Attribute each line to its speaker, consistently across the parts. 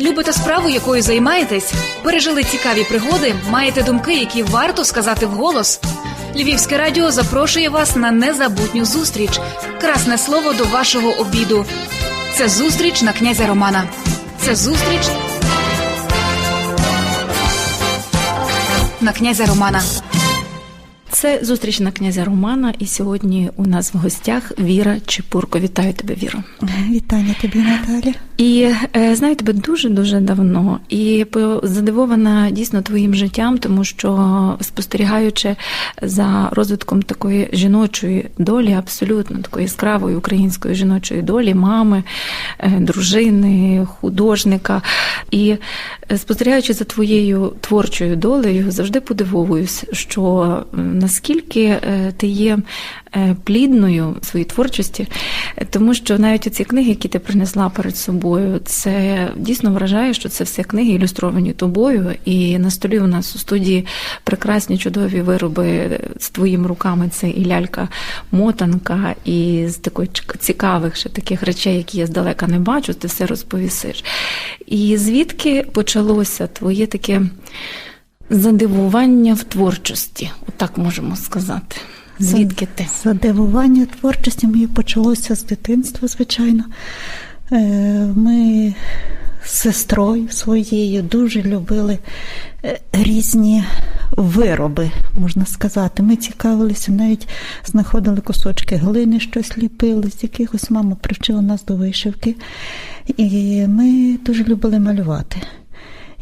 Speaker 1: Любите справу, якою займаєтесь? Пережили цікаві пригоди, маєте думки, які варто сказати вголос. Львівське радіо запрошує вас на незабутню зустріч. Красне слово до вашого обіду. Це зустріч на князя Романа. Це зустріч на князя Романа.
Speaker 2: Це зустріч на князя Романа, і сьогодні у нас в гостях Віра Чепурко. Вітаю тебе, Віро.
Speaker 3: Вітання тобі, Наталя.
Speaker 2: І е, знаю тебе дуже дуже давно і задивована дійсно твоїм життям, тому що спостерігаючи за розвитком такої жіночої долі, абсолютно такої яскравої української жіночої долі, мами, е, дружини, художника. І е, спостерігаючи за твоєю творчою долею, завжди подивовуюсь, що наскільки ти є плідною в своїй творчості, е, тому що навіть ці книги, які ти принесла перед собою, це дійсно вражає, що це все книги ілюстровані тобою. І на столі у нас у студії прекрасні чудові вироби з твоїми руками. Це і лялька мотанка, і з такої цікавих ще таких речей, які я здалека не бачу, ти все розповісиш. І звідки почалося твоє таке задивування в творчості? Отак можемо сказати. Звідки ти?
Speaker 3: Задивування творчості моє почалося з дитинства, звичайно. Е, Ми з сестрою своєю дуже любили е, різні вироби, можна сказати. Ми цікавилися, навіть знаходили кусочки глини, щось ліпили, з якихось мама привчила нас до вишивки. І ми дуже любили малювати.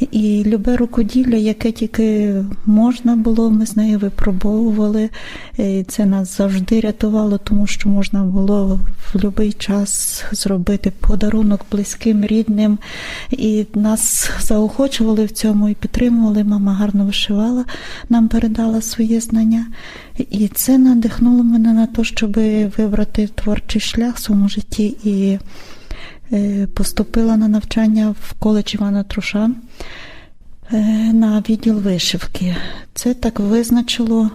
Speaker 3: І любе рукоділля, яке тільки можна було, ми з нею випробовували. І Це нас завжди рятувало, тому що можна було в будь-який час зробити подарунок близьким, рідним. І нас заохочували в цьому і підтримували. Мама гарно вишивала, нам передала своє знання. І це надихнуло мене на те, щоб вибрати творчий шлях в своєму житті. І Е, поступила на навчання в коледж Івана Труша е, на відділ вишивки. Це так визначило,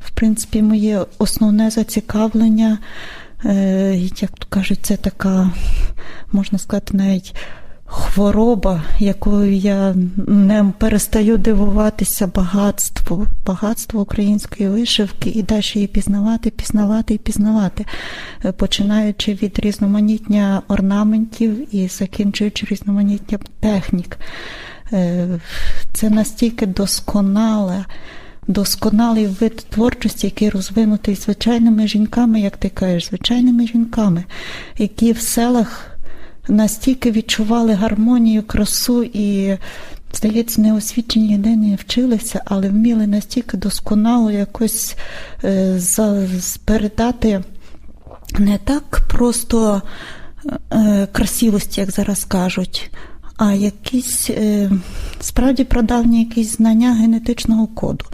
Speaker 3: в принципі, моє основне зацікавлення. Е, Як то кажуть, це така, можна сказати, навіть хвороба, якою я не перестаю дивуватися багатству, багатство української вишивки і далі її пізнавати, пізнавати і пізнавати, Е, починаючи від різноманіття орнаментів і закінчуючи різноманіттям технік. Е, Це настільки досконале. Досконалий вид творчості, який розвинутий звичайними жінками, як ти кажеш, звичайними жінками, які в селах настільки відчували гармонію, красу і, здається, неосвічені ніде не вчилися, але вміли настільки досконало якось е, передати не так просто е, красивості, як зараз кажуть, а якісь е, справді прадавні якісь знання генетичного коду.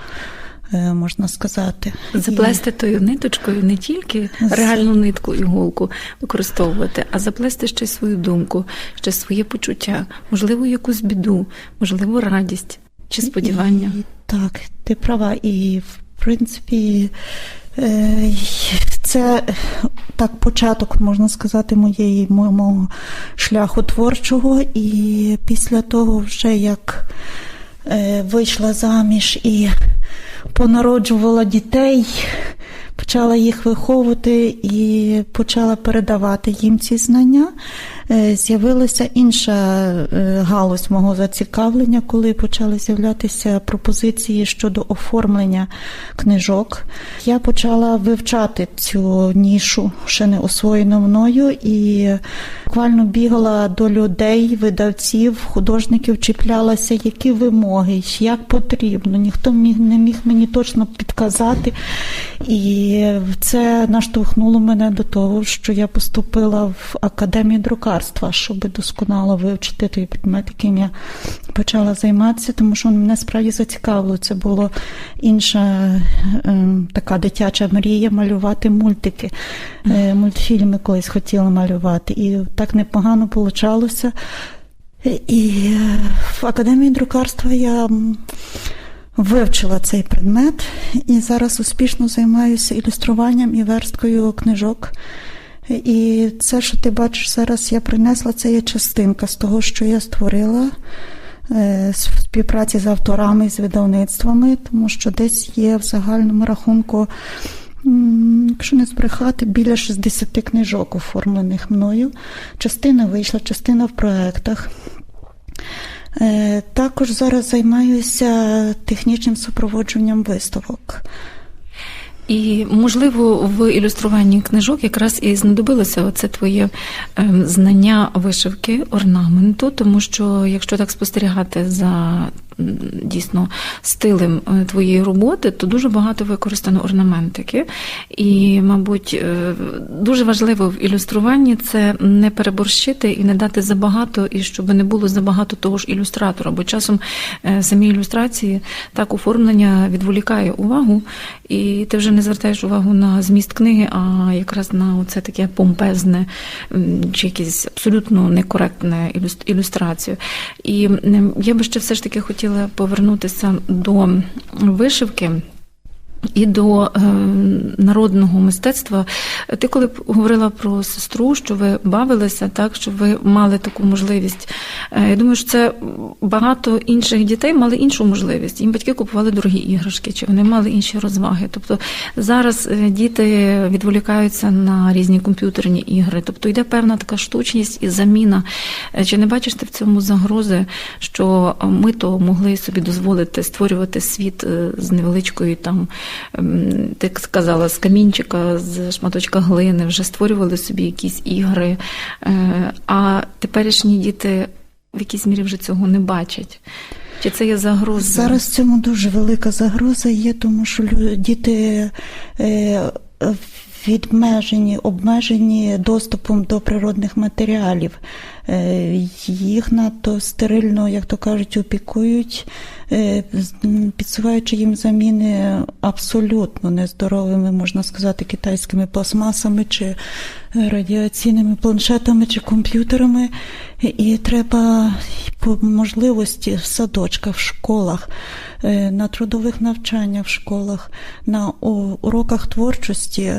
Speaker 3: Е, Можна сказати,
Speaker 2: Заплести тою ниточкою не тільки реальну нитку іголку використовувати, а заплести ще свою думку, ще своє почуття, можливо, якусь біду, можливо, радість чи сподівання.
Speaker 3: І, так, ти права. І в принципі, е, це так початок, можна сказати, моєї мо- мого шляху творчого. І після того, вже як вийшла заміж і понароджувала дітей. Почала їх виховувати і почала передавати їм ці знання. Е, З'явилася інша е, галузь мого зацікавлення, коли почали з'являтися пропозиції щодо оформлення книжок. Я почала вивчати цю нішу, ще не освоєну мною, і буквально бігала до людей, видавців, художників, чіплялася, які вимоги, як потрібно. Ніхто не міг мені точно підказати. І це наштовхнуло мене до того, що я поступила в академію друкарства, щоб досконало вивчити той предмет, яким я почала займатися, тому що мене справді зацікавило. Це було інша е, така дитяча мрія малювати мультики. Е, мультфільми колись хотіла малювати. І так непогано получалося. І е, в академії друкарства я вивчила цей предмет і зараз успішно займаюся ілюструванням і версткою книжок. І це, що ти бачиш зараз, я принесла, це є частинка з того, що я створила е, в співпраці з авторами з видавництвами, тому що десь є в загальному рахунку, якщо не збрехати, біля 60 книжок оформлених мною. Частина вийшла, частина в проєктах. Е, Також зараз займаюся технічним супроводженням виставок.
Speaker 2: І можливо в ілюструванні книжок якраз і знадобилося оце твоє ем, знання вишивки, орнаменту, тому що якщо так спостерігати за дійсно стилем е, твоєї роботи, то дуже багато використано орнаментики. І, мабуть, е, дуже важливо в ілюструванні це не переборщити і не дати забагато, і щоб не було забагато того ж ілюстратора. Бо часом е, самі ілюстрації так оформлення відволікає увагу, і ти вже не звертаєш увагу на зміст книги, а якраз на це таке помпезне чи якесь абсолютно некоректне ілюстрацію. І я би ще все ж таки хотіла повернутися до вишивки. І до е, народного мистецтва. Ти коли говорила про сестру, що ви бавилися, так що ви мали таку можливість. Е, я думаю, що це багато інших дітей мали іншу можливість. Їм батьки купували дорогі іграшки, чи вони мали інші розваги. Тобто зараз е, діти відволікаються на різні комп'ютерні ігри. Тобто йде певна така штучність і заміна. Е, Чи не бачиш ти в цьому загрози, що ми то могли собі дозволити створювати світ е, з невеличкою там, ти сказала, з камінчика, з шматочка глини, вже створювали собі якісь ігри. Е, А теперішні діти в якійсь мірі вже цього не бачать. Чи це є загроза?
Speaker 3: Зараз цьому дуже велика загроза є, тому що діти е, відмежені, обмежені доступом до природних матеріалів. Е, їх надто стерильно, як то кажуть, опікують, е, підсуваючи їм заміни абсолютно нездоровими, можна сказати, китайськими пластмасами чи радіаційними планшетами чи комп'ютерами. І треба по можливості в садочках, в школах, е, на трудових навчаннях в школах, на уроках творчості.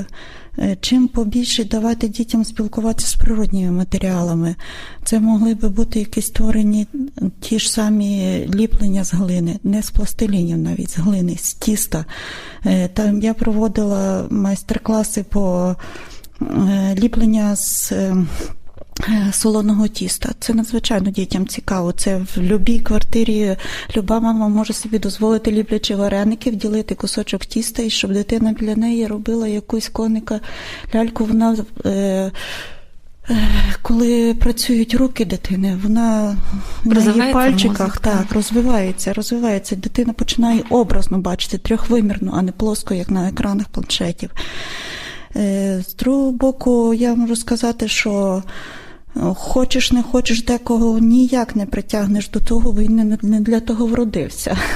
Speaker 3: Е, Чим побільше давати дітям спілкуватися з природніми матеріалами. Це могли би бути якісь створені ті ж самі ліплення з глини, не з пластилінів навіть, з глини, з тіста. Е, Там я проводила майстер-класи по е, ліплення з. Солоного тіста. Це надзвичайно дітям цікаво. Це в будь-якій квартирі люба мама може собі дозволити ліплячи вареники, вділити кусочок тіста, і щоб дитина біля неї робила якусь коника ляльку. Вона е, е, коли працюють руки дитини, вона на її пальчиках
Speaker 2: мозок,
Speaker 3: так,
Speaker 2: так.
Speaker 3: розвивається, розвивається. Дитина починає образно бачити трьохвимірно, а не плоско, як на екранах планшетів. Е, З другого боку, я можу сказати, що хочеш, не хочеш, декого ніяк не притягнеш до того, він не- для того вродився.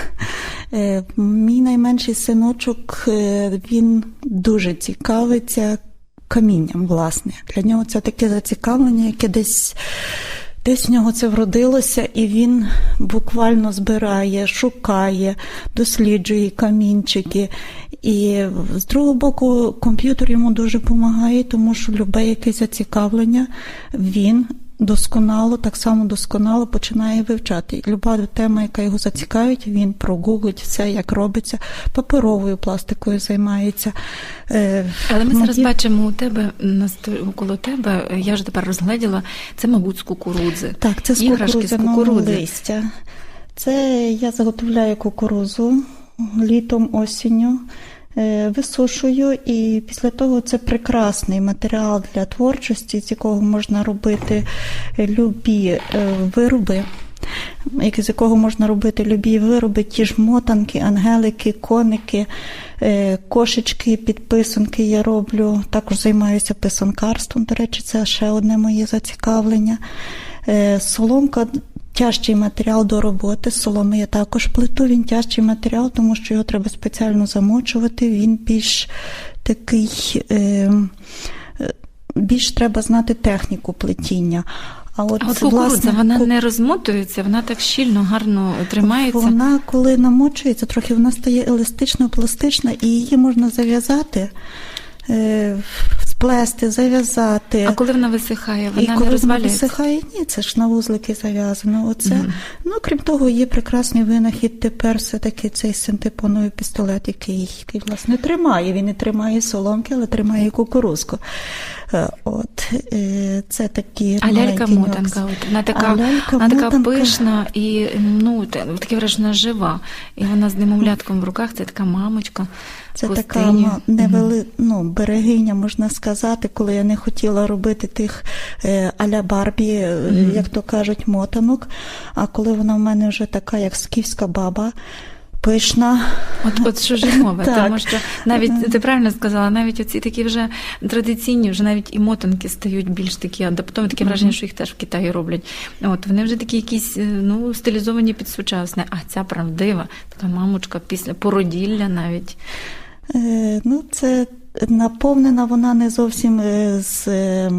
Speaker 3: Е, Мій найменший синочок, е, він дуже цікавиться камінням, власне. Для нього це таке зацікавлення, яке десь. Десь в нього це вродилося, і він буквально збирає, шукає, досліджує камінчики. І з другого боку, комп'ютер йому дуже допомагає, тому що любе якесь зацікавлення він досконало, так само досконало починає вивчати. Люба тема, яка його зацікавить, він прогуглить все, як робиться, паперовою пластикою займається. Е,
Speaker 2: Але ми зараз бачимо у тебе коло тебе. Я ж тепер розгледіла. Це, мабуть, з кукурудзи.
Speaker 3: Так, це з
Speaker 2: Іграшки з кукурудзи.
Speaker 3: листя. Це я заготовляю кукурузу літом, осінню, е, висушую, і після того це прекрасний матеріал для творчості, з якого можна робити любі е, вироби. З якого можна робити любі вироби, ті ж мотанки, ангелики, коники, е, кошечки, підписанки я роблю. Також займаюся писанкарством. До речі, це ще одне моє зацікавлення. Соломка тяжчий матеріал до роботи. З Соломи я також плиту. Він тяжчий матеріал, тому що його треба спеціально замочувати. Він більш такий. Е, е, більш треба знати техніку плетіння. А от,
Speaker 2: А от кукурудза,
Speaker 3: власне,
Speaker 2: вона
Speaker 3: ку-
Speaker 2: не розмотується, вона так щільно, гарно тримається.
Speaker 3: вона, коли намочується, трохи вона стає еластично пластична, і її можна зав'язати е, сплести, зав'язати.
Speaker 2: А коли вона висихає, вона
Speaker 3: і коли
Speaker 2: не
Speaker 3: вона висихає, ні, це ж на вузлики зав'язано. Оце. Ну, крім того, є прекрасний винахід тепер все-таки цей синтепоновий пістолет, який, який власне тримає. Він не тримає соломки, але тримає кукурузку. Е, От, е, це такі
Speaker 2: А
Speaker 3: лялька-мотанка,
Speaker 2: от, вона така, вона така пишна і ну, таке враження жива. І вона з немовлятком в руках, це така мамочка.
Speaker 3: Це
Speaker 2: в
Speaker 3: така
Speaker 2: пустині.
Speaker 3: невели... ну, берегиня, можна сказати, коли я не хотіла робити тих е, аля Барбі, е, як то кажуть, мотанок. А коли вона в мене вже така, як скіфська баба, пишна.
Speaker 2: От, от що ж мова, тому що навіть ти правильно сказала, навіть оці такі вже традиційні, вже навіть і мотанки стають більш такі адаптовані, таке враження, що їх теж в Китаї роблять. От вони вже такі якісь е, ну стилізовані під сучасне. А ця правдива, така мамочка після породілля навіть.
Speaker 3: Е, ну, це наповнена вона не зовсім е, з е,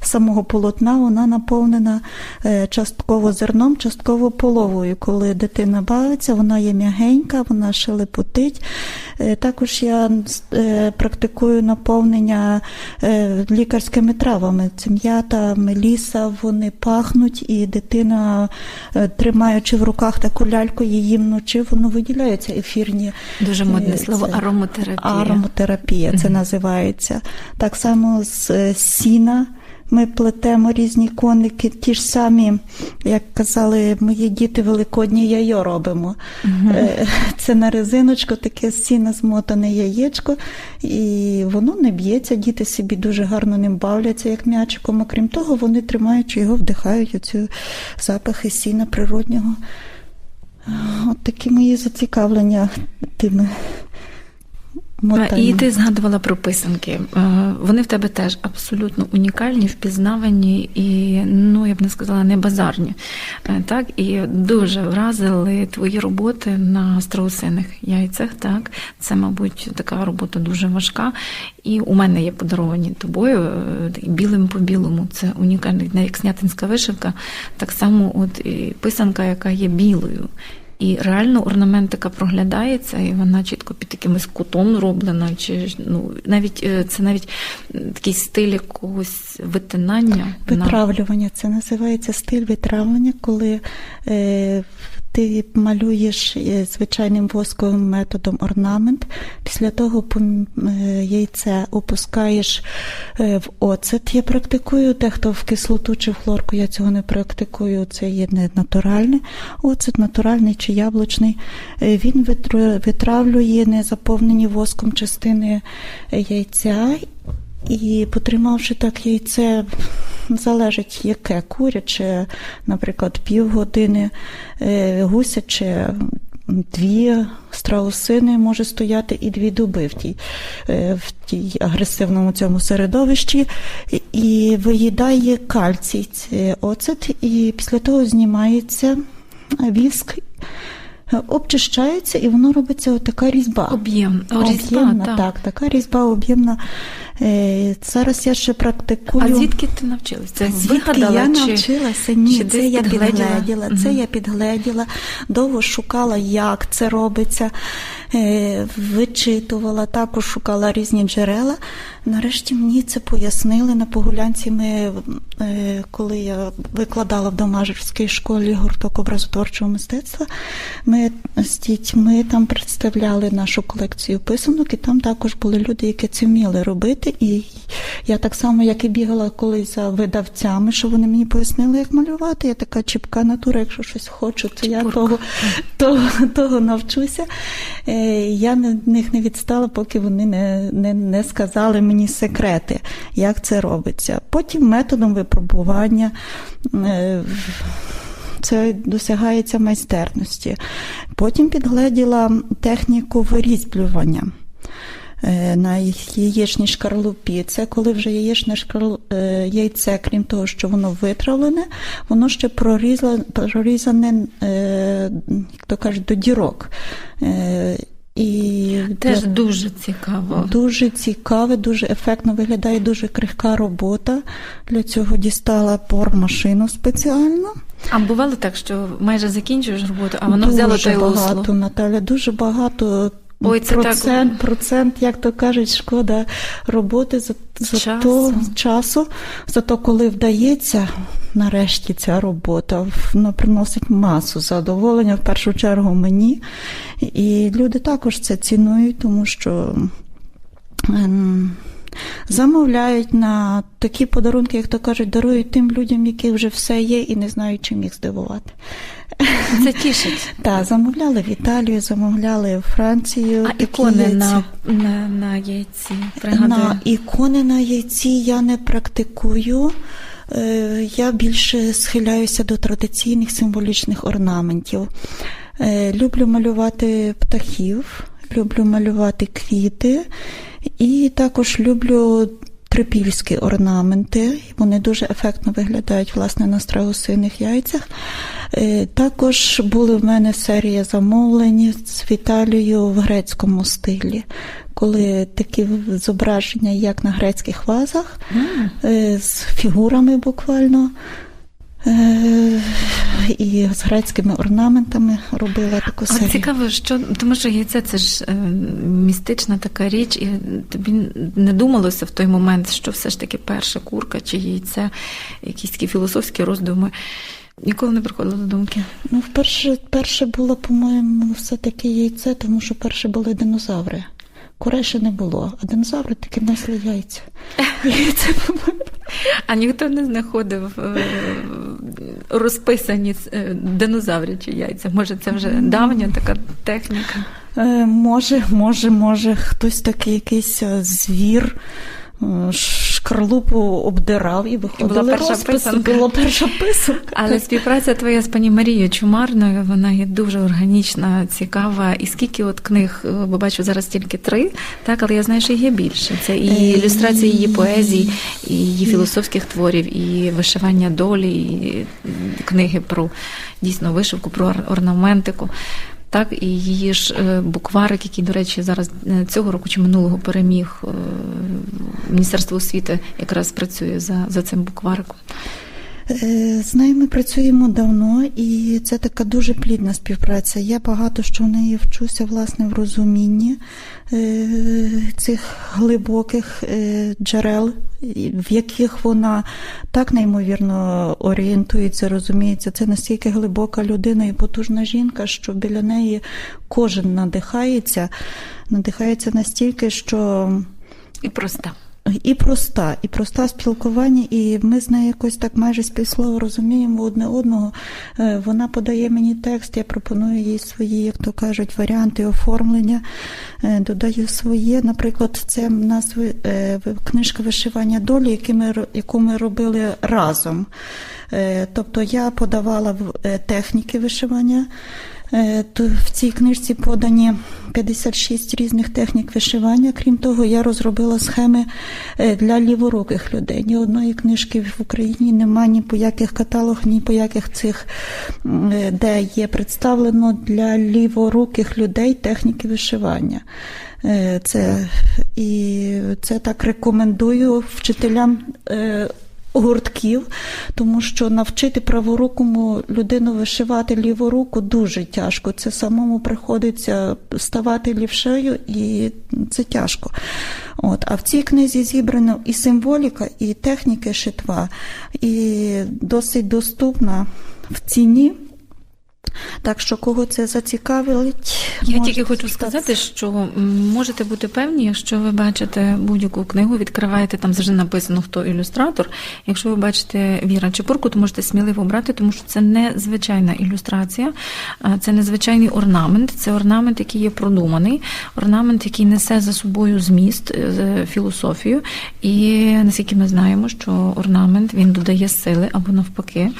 Speaker 3: самого полотна, вона наповнена е, частково зерном, частково половою. Коли дитина бавиться, вона є м'ягенька, вона шелепотить. Також я практикую наповнення лікарськими травами. Це м'ята, меліса, вони пахнуть, і дитина, тримаючи в руках таку ляльку, її вночі, воно виділяється ефірні.
Speaker 2: Дуже модне слово аромотерапія.
Speaker 3: Аромотерапія це називається. Так само з е, сіна. Ми плетемо різні коники, ті ж самі, як казали мої діти, великодні яйо робимо. Е, Це на резиночку, таке сіна змотане яєчко, і воно не б'ється, діти собі дуже гарно ним бавляться, як м'ячиком. Окрім того, вони тримаючи його, вдихають оцю запахи сіна природнього. От такі мої зацікавлення тими.
Speaker 2: А, І ти згадувала про писанки. Е, Вони в тебе теж абсолютно унікальні, впізнавані і, ну я б не сказала, не базарні. Е, Так, і дуже вразили твої роботи на страусиних яйцях. Так, це, мабуть, така робота дуже важка. І у мене є подаровані тобою е, білим по білому. Це унікальний, як снятинська вишивка, так само, от і писанка, яка є білою. І реально орнаментика проглядається, і вона чітко під якимось кутом зроблена, чи ну навіть е, це навіть такий стиль якогось витинання. на-
Speaker 3: Витравлювання. Це називається стиль витравлення, коли е, ти малюєш е, звичайним восковим методом орнамент. Після того е, яйце опускаєш е, в оцет. Я практикую. Дехто в кислоту чи в хлорку, я цього не практикую. Це є не натуральне. Оцет натуральний чи яблучний. Він витр- витравлює незаповнені воском частини яйця. І потримавши так яйце, залежить яке куряче, наприклад, півгодини, е, гусяче, дві страусини може стояти і дві доби в тій, е, в тій агресивному цьому середовищі, і- виїдає кальцій це оцет, і після того знімається віск. Обчищається і воно робиться отака різьба.
Speaker 2: Об'єм,
Speaker 3: Об'ємна,
Speaker 2: так.
Speaker 3: так, така різьба об'ємна. Е, Зараз я ще практикую.
Speaker 2: А звідки ти навчилася? Це
Speaker 3: Звідки
Speaker 2: вигадала
Speaker 3: я
Speaker 2: чи,
Speaker 3: навчилася? Ні,
Speaker 2: чи
Speaker 3: це я
Speaker 2: підгледіла?
Speaker 3: підгледіла. Це я підгледіла, довго шукала, як це робиться, вичитувала, також шукала різні джерела. Нарешті мені це пояснили на погулянці. Ми, е, коли я викладала в Домажерській школі гурток образотворчого мистецтва, ми з дітьми там представляли нашу колекцію писанок, і там також були люди, які це вміли робити. І я так само, як і бігала колись за видавцями, що вони мені пояснили, як малювати. Я така чіпка натура, якщо щось хочу, то я того, того, того навчуся. Я на них не відстала, поки вони не, не, не сказали мені секрети, як це робиться. Потім методом випробування. е, Це досягається майстерності. Потім підгледіла техніку вирізблювання е, на яєчній шкарлупі. Це коли вже яєчне шкарлу... е, яйце, крім того, що воно витравлене, воно ще прорізане, прорізане як то кажуть, до дірок. І
Speaker 2: Теж
Speaker 3: для-
Speaker 2: дуже цікаво.
Speaker 3: Дуже цікаве, дуже ефектно виглядає, дуже крихка робота. Для цього дістала пор-машину спеціально.
Speaker 2: А бувало так, що майже закінчуєш роботу, а воно
Speaker 3: дуже
Speaker 2: взяло та й
Speaker 3: багато. Наталя, дуже багато.
Speaker 2: Ой, це
Speaker 3: процент,
Speaker 2: так.
Speaker 3: процент, як то кажуть, шкода роботи за, за
Speaker 2: Часу.
Speaker 3: то часу. Зато коли вдається нарешті ця робота, вона приносить масу задоволення в першу чергу мені. І люди також це цінують, тому що. ем, Замовляють на такі подарунки, як то кажуть, дарують тим людям, які вже все є і не знають, чим їх здивувати.
Speaker 2: Це тішить.
Speaker 3: Так, замовляли в Італію, замовляли в Францію.
Speaker 2: А ікони на, на, на яйці. Пригадую.
Speaker 3: На ікони на яйці я не практикую. Е, Я більше схиляюся до традиційних символічних орнаментів. Е, Люблю малювати птахів, люблю малювати квіти, і також люблю трипільські орнаменти. Вони дуже ефектно виглядають власне на страусиних яйцях. Е, Також були в мене серія замовлень з Віталією в грецькому стилі, коли такі зображення, як на грецьких вазах, е, з фігурами буквально. І з грецькими орнаментами робила таку серію.
Speaker 2: цікаво, що тому що яйце це ж е, містична така річ, і тобі не думалося в той момент, що все ж таки перша курка чи яйце, якісь такі філософські роздуми. Ніколи не приходило до думки.
Speaker 3: Ну, вперше, перше було, по-моєму, все-таки яйце, тому що перше були динозаври. Курей ще не було, а динозаври таки несли яйця.
Speaker 2: А ніхто не знаходив е, розписані е, динозаврячі яйця. Може, це вже давня така техніка.
Speaker 3: Е, Може, може, може, хтось такий якийсь звір. Шкарлупу обдирав і виходила
Speaker 2: перша
Speaker 3: розпис,
Speaker 2: писанка.
Speaker 3: Була перша писанка.
Speaker 2: Але співпраця твоя з пані Марією Чумарною, вона є дуже органічна, цікава. І скільки от книг, е, бо бачу зараз тільки три, так, але я знаю, що є більше. Це і
Speaker 3: Е,
Speaker 2: ілюстрації її поезії, і її філософських творів, і вишивання долі, і книги про дійсно вишивку, про орнаментику. Так, і її ж е, букварик, який, до речі, зараз е, цього року чи минулого переміг е, Міністерство освіти, якраз працює за, за цим буквариком.
Speaker 3: Е, З нею ми працюємо давно, і це така дуже плідна співпраця. Я багато що в неї вчуся власне в розумінні е, цих глибоких е, джерел, в яких вона так неймовірно орієнтується, розуміється. Це настільки глибока людина і потужна жінка, що біля неї кожен надихається, надихається настільки, що.
Speaker 2: І проста.
Speaker 3: І проста, і проста в спілкуванні, і ми з нею якось так майже співслово розуміємо одне одного. Е, Вона подає мені текст, я пропоную їй свої, як то кажуть, варіанти оформлення, е, додаю своє. Наприклад, це в нас е, книжка вишивання долі, які ми, яку ми робили разом. Тобто я подавала техніки вишивання. Е, В цій книжці подані 56 різних технік вишивання. Крім того, я розробила схеми е, для ліворуких людей. Ні одної книжки в Україні немає ні по яких каталогах, ні по яких цих, е, де є представлено для ліворуких людей техніки вишивання. Це, і це так рекомендую вчителям. Гуртків, тому що навчити праворукому людину вишивати ліву руку дуже тяжко. Це самому приходиться ставати лівшею, і це тяжко. От. А в цій книзі зібрано і символіка, і техніки шитва, і досить доступна в ціні. Так що кого це зацікавить,
Speaker 2: Я тільки хочу сказати, що можете бути певні, якщо ви бачите будь-яку книгу, відкриваєте там завжди написано, хто ілюстратор. Якщо ви бачите Віра Чепурку, то можете сміливо брати, тому що це не звичайна ілюстрація, це незвичайний орнамент. Це орнамент, який є продуманий, орнамент, який несе за собою зміст, е, філософію. І наскільки ми знаємо, що орнамент він додає сили або навпаки.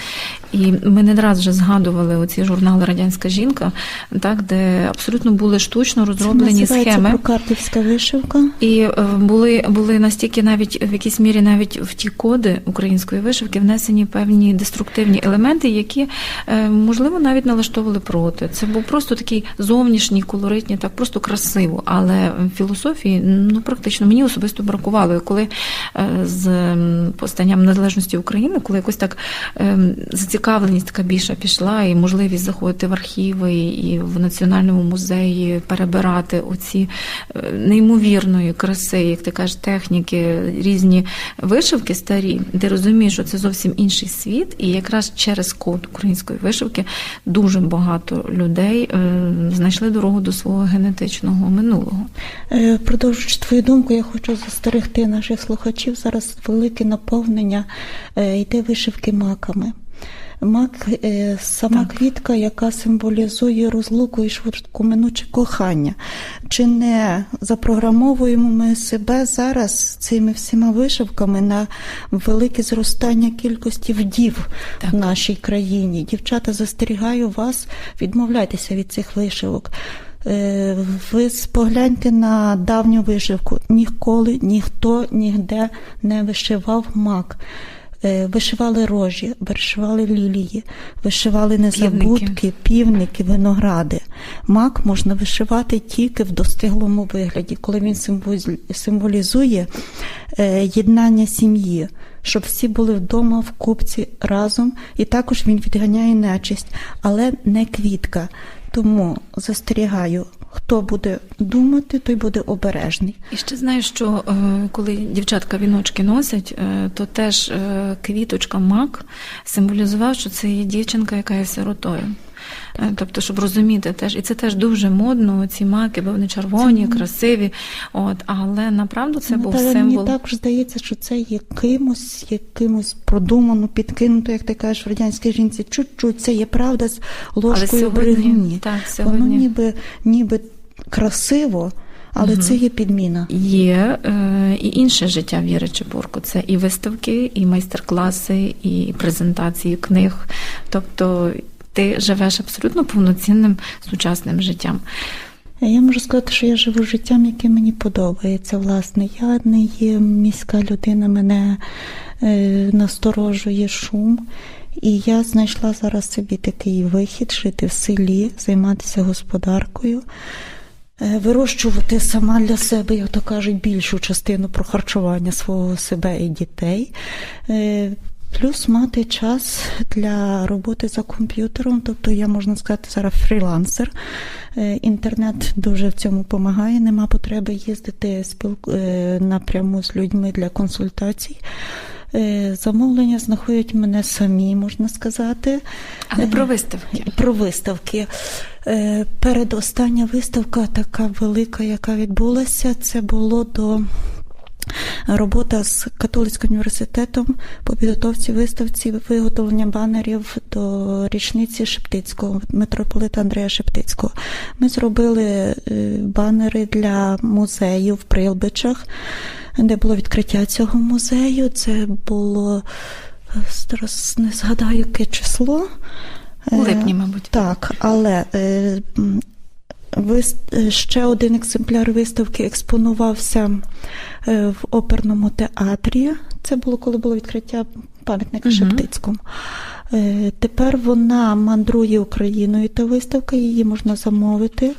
Speaker 2: І ми не раз вже згадували оці журнали Радянська жінка, так де абсолютно були штучно розроблені
Speaker 3: Називається
Speaker 2: схеми.
Speaker 3: прокартівська вишивка.
Speaker 2: І е, були, були настільки навіть в якійсь мірі навіть в ті коди української вишивки внесені певні деструктивні елементи, які е, можливо навіть налаштовували проти. Це був просто такий зовнішній, колоритні, так просто красиво. Але філософії ну практично мені особисто бракувало. Коли е, з постанням незалежності України, коли якось так ем, зацікавленість така більша пішла, і можливість заходити в архіви і в національному музеї, перебирати оці е, неймовірної краси, як ти кажеш, техніки, різні вишивки старі, ти розумієш, що це зовсім інший світ, і якраз через код української вишивки дуже багато людей е, знайшли дорогу до свого генетичного минулого.
Speaker 3: Е, Продовжуючи твою думку, я хочу застерегти наших слухачів. Зараз велике наповнення йде вишивки маками. Мак е, сама
Speaker 2: Так.
Speaker 3: квітка, яка символізує розлуку і швидкоминуче кохання. Чи не запрограмовуємо ми себе зараз цими всіма вишивками на велике зростання кількості вдів
Speaker 2: Так.
Speaker 3: в нашій країні? Дівчата, застерігаю вас, відмовляйтеся від цих вишивок. Е, Ви спогляньте на давню вишивку. Ніколи ніхто нігде не вишивав мак. Е, Вишивали рожі, вишивали лілії, вишивали незабудки, півники, виногради. Мак можна вишивати тільки в достиглому вигляді, коли він символізує е, єднання сім'ї, щоб всі були вдома в купці разом, і також він відганяє нечисть, але не квітка. Тому застерігаю, хто буде думати, той буде обережний.
Speaker 2: І ще знаєш, що е, коли дівчатка віночки носять, е, то теж е, квіточка мак символізував, що це є дівчинка, яка є сиротою. Е, Тобто, щоб розуміти теж, і це теж дуже модно, ці маки, бо вони червоні, красиві. От, але направду це був символ.
Speaker 3: Мені також здається, що це є кимось, якимось продумано, підкинуто, як ти кажеш, в радянській жінці. Чуть-чуть це є правда з ложкою
Speaker 2: так,
Speaker 3: Воно ніби, ніби красиво, але це є підміна.
Speaker 2: Є е, і інше життя Віри Чепурко. Це і виставки, і майстер-класи, і презентації книг. Тобто ти живеш абсолютно повноцінним сучасним життям.
Speaker 3: Я можу сказати, що я живу життям, яке мені подобається. Власне, я не є міська людина, мене е, насторожує шум. І я знайшла зараз собі такий вихід жити в селі, займатися господаркою, е, вирощувати сама для себе, як то кажуть, більшу частину про харчування свого себе і дітей. Плюс мати час для роботи за комп'ютером, тобто я можна сказати зараз фрілансер. Е, Інтернет дуже в цьому допомагає. Нема потреби їздити спілку е, напряму з людьми для консультацій. Е, Замовлення знаходять мене самі, можна сказати.
Speaker 2: Але про виставки.
Speaker 3: Про виставки. Передостання виставка, така велика, яка відбулася, це було до робота з католицьким університетом по підготовці виставці виготовлення банерів до річниці Шептицького, митрополита Андрея Шептицького. Ми зробили е, банери для музею в Прилбичах, де було відкриття цього музею. Це було е, зараз не згадаю, яке число.
Speaker 2: У
Speaker 3: Е,
Speaker 2: липні, мабуть.
Speaker 3: Так, але ще один екземпляр виставки експонувався е, в оперному театрі. Це було коли було відкриття пам'ятника
Speaker 2: Мгм.
Speaker 3: Шептицькому. Е, Тепер вона мандрує Україною. Та виставка її можна замовити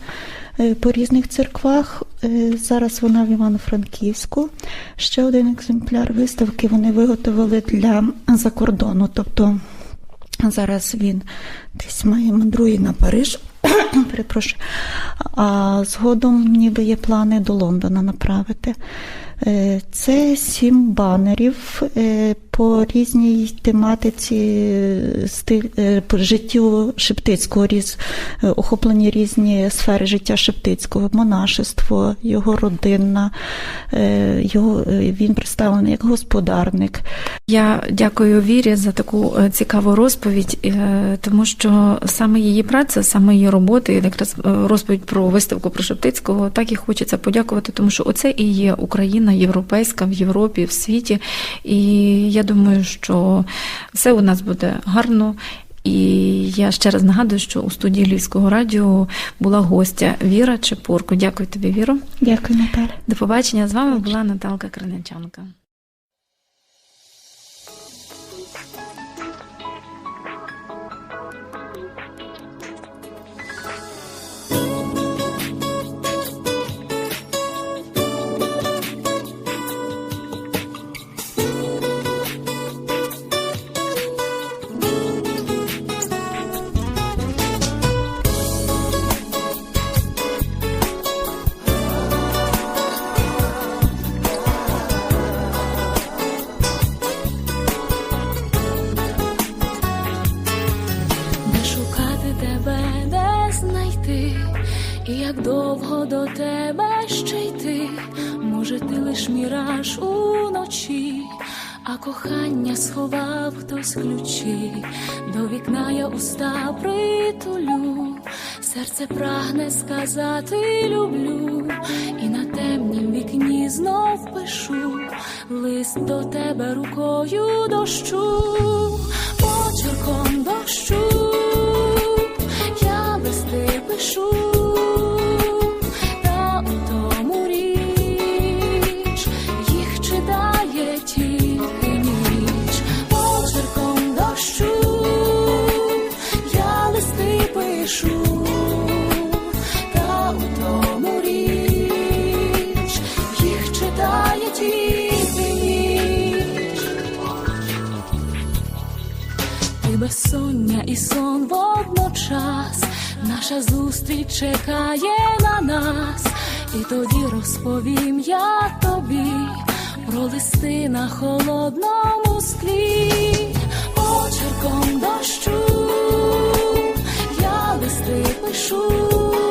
Speaker 3: е, по різних церквах. Е, Зараз вона в Івано-Франківську. Ще один екземпляр виставки вони виготовили для закордону. Тобто зараз він десь має мандрує на Париж. Перепрошую. А згодом ніби є плани до Лондона направити. Е, Це сім банерів е, по різній тематиці стиль е, життю Шептицького, різ, е, охоплені різні сфери життя Шептицького, монашество, його родинна, е, його, він представлений як господарник.
Speaker 2: Я дякую Вірі за таку цікаву розповідь, тому що саме її праця, саме її роботи, якраз розповідь про виставку про Шептицького, так і хочеться подякувати, тому що оце і є Україна європейська в Європі, в світі. І я думаю, що все у нас буде гарно. І я ще раз нагадую, що у студії Львівського радіо була гостя Віра Чепурко. Дякую тобі, Віро.
Speaker 3: Дякую, Наталя.
Speaker 2: До побачення. З вами була Наталка Криничанка.
Speaker 4: Хтось ключі, до вікна я уста притулю, серце прагне сказати люблю, і на темнім вікні знов пишу. Лист до тебе рукою дощу, почерком дощу, я листи пишу, і сон водночас, наша зустріч чекає на нас, і тоді розповім я тобі про листи на холодному склі, почерком дощу я листи пишу.